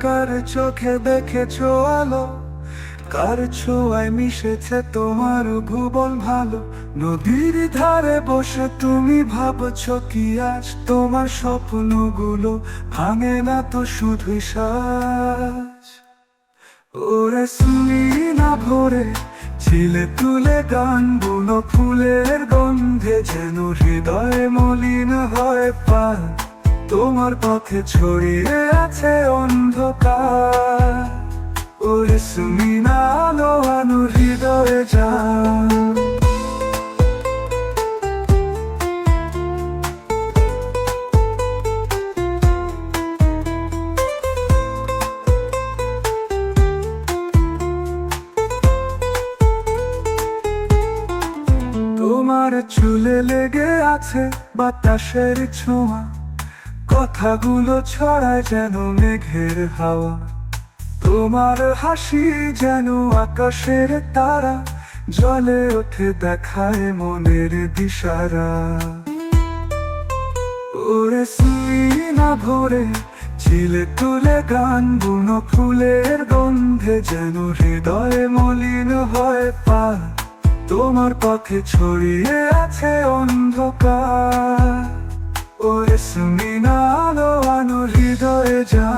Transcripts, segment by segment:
কার চোখে দেখেছ আলো? কার ছোঁয়ায় মিশেছে তোমার ভুবন ভালো? নদীর ধারে বসে তুমি ভাবছ কি আজ তোমার স্বপ্নগুলো? ভাঙে না তো শুধু শ্বাস ওরে শুনি না ভোরে ছিলে তুলে গান বুনো ফুলের গন্ধে যেন হৃদয়ে মলিন হয় পাল। তোমার পথে ছড়িয়ে আছে অন্ধকার। ওরে সুমিনা আলো আনু হৃদয়ে যা তোমার চুলে লেগে আছে বাতাসের ছোঁয়া। কথাগুলো ছড়ায় যেন মেঘের হাওয়া। তোমার হাসি যেন আকাশের তারা, জলে ওঠে দেখায় মনের দিশারা। ওরে না ভরে, ছিলে তুলে গান, বুনো ফুলের গন্ধে যেন হৃদয়ে মলিন হয় পা তোমার পথে ছড়িয়ে আছে অন্ধকার। না আলো আনো, হৃদয়ে যা।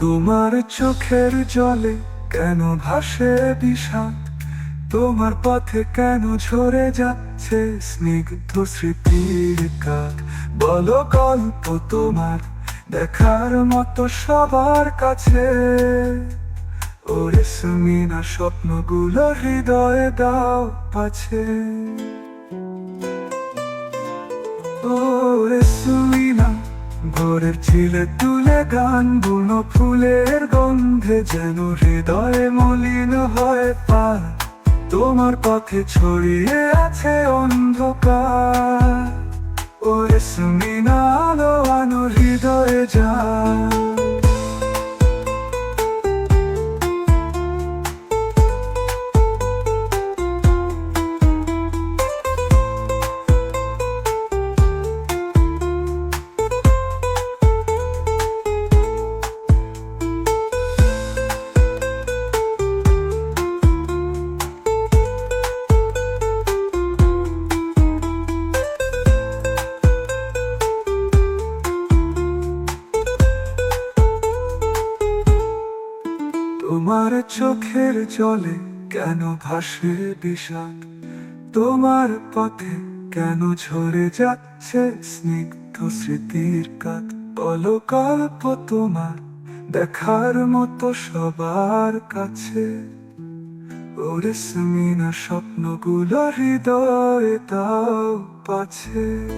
তোমার চোখের জলে কেন ভাসে বিষাদ? তোমার পথে কেন ঝরে যাচ্ছে স্নিগ্ধ স্মৃতির কাক বলো গল্প তোমার দেখার মতো সবার কাছে। ওরে সুমিনা, স্বপ্নগুলো হৃদয়ে দাও পাছে। ওরে সুমিনা, ভোরের ছিলে তুলে গান, বুনো ফুলের গন্ধে যেন হৃদয়ে মলিন হয় পার তোমার পথে ছড়িয়ে আছে অন্ধকার। ও সুমিনা আলো আনো হৃদয়ে যা তোমার চোখের জলে কেন ভাসে বিষাদ? তোমার পথে কেন ঝরে যাচ্ছে স্নিগ্ধ স্মৃতির কাক বলো তোমার দেখার মতো সবার কাছে। ওরে সুমিনা, স্বপ্নগুলো হৃদয়ে দাও পাছে